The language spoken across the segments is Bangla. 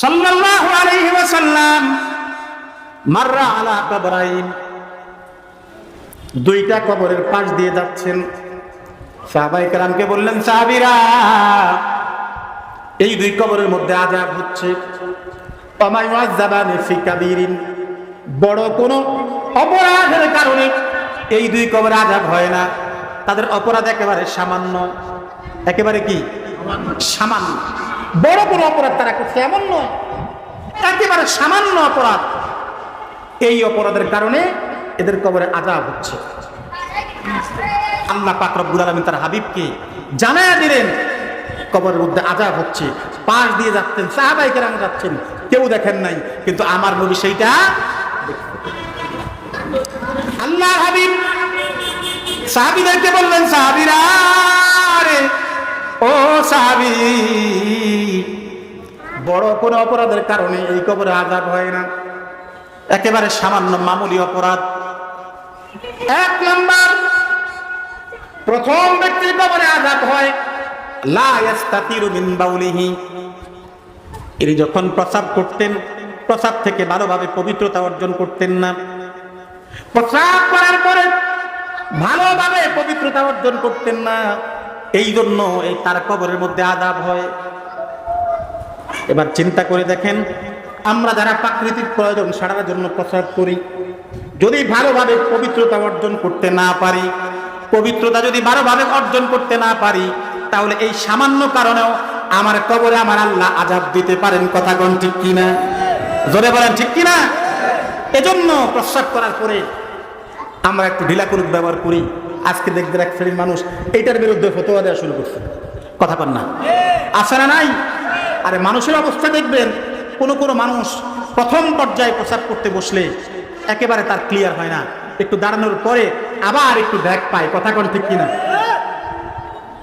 সাল্লাল্লাহু আলাইহি ওয়াসাল্লাম মাররা আলা কবরাইন। দুইটা কবরের পাশ দিয়ে যাচ্ছেন। সাহাবাই কালামকে বললেন, সাহাবিরা, এই দুই কবরের মধ্যে আজাব হচ্ছে। বড় কোনো অপরাধের কারণে এই দুই কবরে আজাব হয় না। তাদের অপরাধ একেবারে সামান্য। একেবারে কি? সামান্য। বড় কোনো অপরাধ তারা করছে, এমন নয়। একেবারে সামান্য অপরাধ। এই অপরাধের কারণে এদের কবরে আজাব হচ্ছে। আল্লাহ পাক রব্বুল আলামিন তার হাবিবকে জানায়া দিলেন, কবরের মধ্যে আজাব হচ্ছে। পাশ দিয়ে যাচ্ছেন, সাহাবাই কেরাম যাচ্ছেন। কেউ দেখেন নাই, কিন্তু আমার নবী সেইটা আল্লাহ হাবিব, সাহাবিদেরকে বললেন, সাহাবিরা ও সাহাবি, বড় কোনো অপরাধের কারণে এই কবরে আজাব হয় না। একেবারে সামান্য মামুলি অপরাধ। এক নম্বর, প্রথম ব্যক্তির কবরে আজাব হয়, লা ইয়াস্তাতিরু বাউলিহি। ইনি যখন প্রসাব করতেন, প্রসাব থেকে ভালোভাবে পবিত্রতা অর্জন করতেন না। প্রসাব করার পরে ভালোভাবে পবিত্রতা অর্জন করতেন না। এই জন্য এই তার কবরের মধ্যে আদাব হয়। এবার চিন্তা করে দেখেন, আমরা যারা প্রাকৃতিক প্রয়োজন সারার জন্য প্রসাব করি, যদি ভালোভাবে পবিত্রতা অর্জন করতে না পারি, পবিত্রতা যদি ভালোভাবে অর্জন করতে না পারি, তাহলে এই সামান্য কারণেও আমার কবরে আমার আল্লাহ আজাব দিতে পারেন কথা কোন ঠিক কিনা? জোরে বলেন ঠিক কিনা? এজন্য প্রস্রাব করার পরে আমরা একটু ঢিলাকুলুক ব্যবহার করি। আজকে দেখবেন এক শ্রেণির মানুষ এইটার বিরুদ্ধে ফতোয়া দেওয়া শুরু করছে। কথা কন না। আছে না নাই? আরে মানুষের অবস্থা দেখবেন, কোনো কোনো মানুষ প্রথম পর্যায়ে প্রসাব করতে বসলে একেবারে তার ক্লিয়ার হয় না। একটু দাঁড়ানোর পরে আবার একটু ব্যাগ পায়। কথা কন ঠিক কিনা?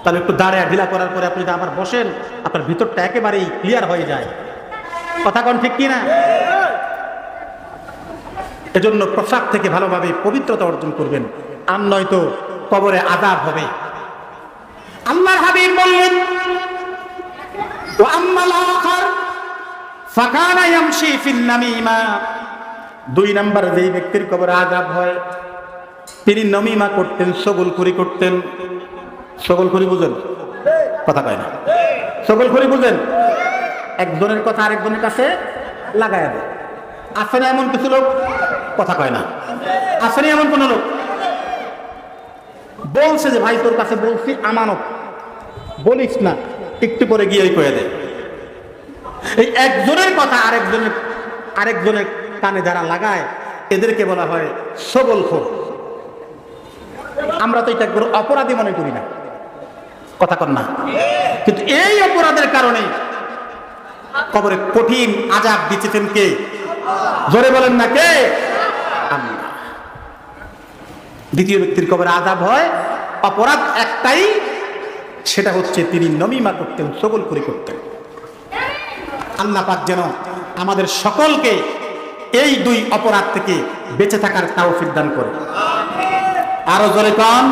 তাহলে একটু দাঁড়ায়, ঢিলা করার পরে আপনি যদি আবার বসেন, আপনার ভিতরটা একেবারেই ক্লিয়ার হয়ে যায়। কথা কন ঠিক কিনা? এজন্য প্রসাব থেকে ভালোভাবে পবিত্রতা অর্জন করবেন। আর নয়তো কবরে আজাব হবে। আল্লাহর হাবিব বললেন ও আম্মাল আখার ফাকানা ইয়ামশি ফিন নামিমা। দুই নাম্বার, যেই ব্যক্তির কবরে আজাব হয়, তিনি নমিমা করতেন সগলখুরি করতেন। সগলখুরি বুঝেন? কথা কয় না। সগলখুরি বুঝেন? একজনের কথা আরেকজনের কাছে লাগায় দেয়। না এমন কিছু লোক? কথা কয় না। না এমন কোন লোক? বলছে যে, ভাই, তোর কাছে বলছি আমানত। বলিস না, একটু পরে গিয়ে কয়ে দে। এই একজনের কথা আরেকজনের আরেকজনের কানে যারা লাগায়, এদেরকে বলা হয় সবল খোর। আমরা তো এটা অপরাধী মনে করি না। কথা কর না। কিন্তু এই অপরাধের কারণে কবরে কঠিন আজাব দিচ্ছেন কে? জোরে বলেন না কে? দ্বিতীয় ব্যক্তির কবরে আজাব হয়, অপরাধ একটাই, সেটা হচ্ছে তিনি নমিমা করতেন সকল করে করতেন। আল্লাহ পাক যেন আমাদের সকলকে এই দুই অপরাধ থেকে বেঁচে থাকার তাও দান করে। আরও জোরে কন।